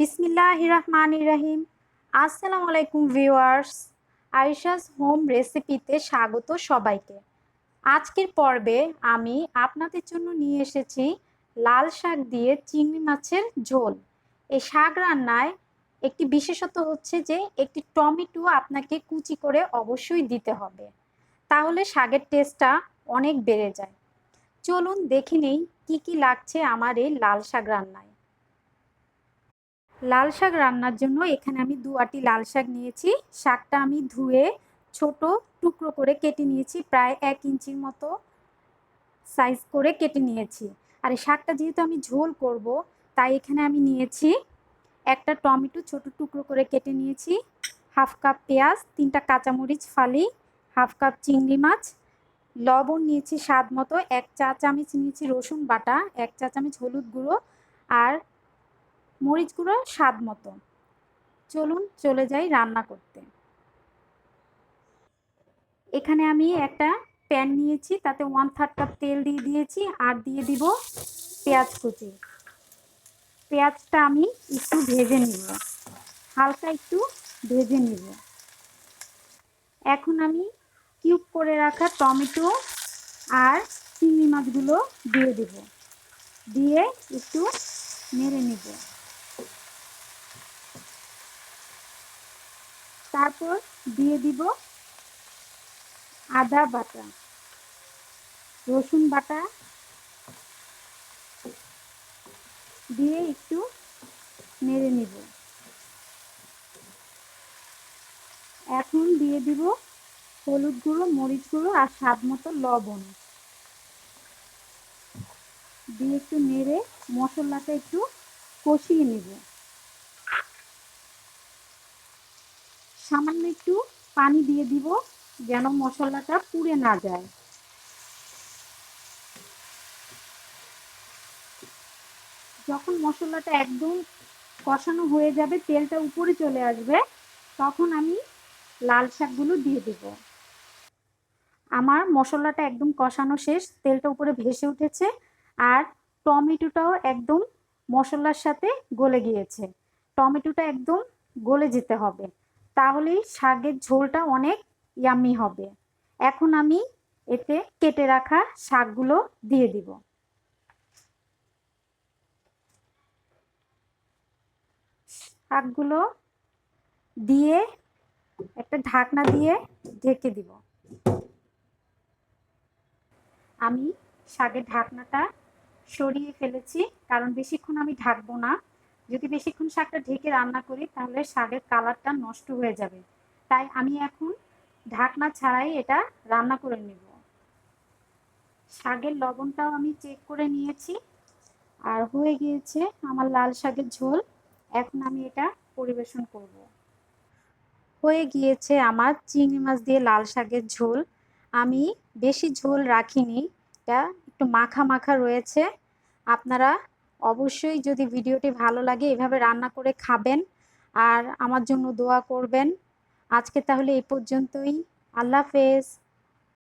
বিসমিল্লাহ রহমান রাহিম আসসালামু আলাইকুম ভিউয়ার্স, আয়শাস হোম রেসিপিতে স্বাগত সবাইকে। আজকের পর্বে আমি আপনাদের জন্য নিয়ে এসেছি লাল শাক দিয়ে চিংড়ি মাছের ঝোল। এই শাক রান্নায় একটি বিশেষত হচ্ছে যে, একটি টমেটো আপনাকে কুচি করে অবশ্যই দিতে হবে। তাহলে শাকের টেস্টটা অনেক বেড়ে যায়। চলুন দেখে নেই কী কী লাগছে আমার এই লাল শাক রান্নায়। লাল শাক রান্নার জন্য এখানে আমি দু আটি লাল শাক নিয়েছি। শাকটা আমি ধুয়ে ছোট টুকরো করে কেটে নিয়েছি, প্রায় এক ইঞ্চির মতো সাইজ করে কেটে নিয়েছি। আর এই শাকটা যেহেতু আমি ঝোল করব, তাই এখানে আমি নিয়েছি একটা টমেটো ছোট টুকরো করে কেটে নিয়েছি, হাফ কাপ পেঁয়াজ, তিনটা কাঁচামরিচ, ফালি, হাফ কাপ চিংড়ি মাছ, লবণ নিয়েছি স্বাদ মতো, এক চা চামচ নিয়েছি রসুন বাটা, এক চা চামচ হলুদ গুঁড়ো, আর মরিচ গুঁড়ো স্বাদ মতো। চলুন চলে যাই রান্না করতে। এখানে আমি একটা প্যান নিয়েছি, তাতে ওয়ান থার্ড কাপ তেল দিয়ে দিয়েছি আর দিয়ে দিব পেঁয়াজ কুচি। পেঁয়াজটা আমি একটু ভেজে নিব। হালকা একটু ভেজে নিব। এখন আমি কিউব করে রাখা টমেটো আর চিংড়ি মাছগুলো দিয়ে দেব। দিয়ে একটু নেড়ে নিব। তারপর দিয়ে দিব আদা বাটা, রসুন বাটা। দিয়ে একটু নেড়ে নিব। এখন দিয়ে দিব হলুদ গুঁড়ো, মরিচ গুঁড়ো আর স্বাদ মতো লবণ। দিয়ে একটু নেড়ে মশলাটা একটু কষিয়ে নিব। সামান্য একটু পানি দিয়ে দিব যেন মশলাটা পুড়ে না যায়। যখন মশলাটা একদম কষানো হয়ে যাবে, তেলটা উপরে চলে আসবে, তখন আমি লাল শাকগুলো দিয়ে দেব। আমার মশলাটা একদম কষানো শেষ, তেলটা উপরে ভেসে উঠেছে, আর টমেটোটাও একদম মশলার সাথে গলে গিয়েছে। টমেটোটা একদম গলে যেতে হবে। তাহলেই শাকের ঝোলটা অনেক ইয়ামি হবে। এখন আমি এতে কেটে রাখা শাকগুলো দিয়ে দিব। শাকগুলো দিয়ে একটা ঢাকনা দিয়ে ঢেকে দিব। আমি শাকের ঢাকনাটা সরিয়ে ফেলেছি, কারণ বেশিক্ষণ আমি ঢাকবো না। যদি বেশিক্ষণ শাকটা ঢেকে রান্না করি, তাহলে শাকের কালারটা নষ্ট হয়ে যাবে। তাই আমি এখন ঢাকনা ছাড়াই এটা রান্না করে নেব। শাকের লবণটাও আমি চেক করে নিয়েছি। আর হয়ে গিয়েছে আমার লাল শাকের ঝোল। এখন আমি এটা পরিবেশন করব। হয়ে গিয়েছে আমার চিংড়ি মাছ দিয়ে লাল শাকের ঝোল। আমি বেশি ঝোল রাখিনি। এটা একটু মাখা মাখা রয়েছে। আপনারা অবশ্যই যদি ভিডিওটি ভালো লাগে, এভাবে রান্না করে খাবেন। আর আমার জন্য দোয়া করবেন। আজকে তাহলে এই পর্যন্তই। আল্লাহ হাফেজ।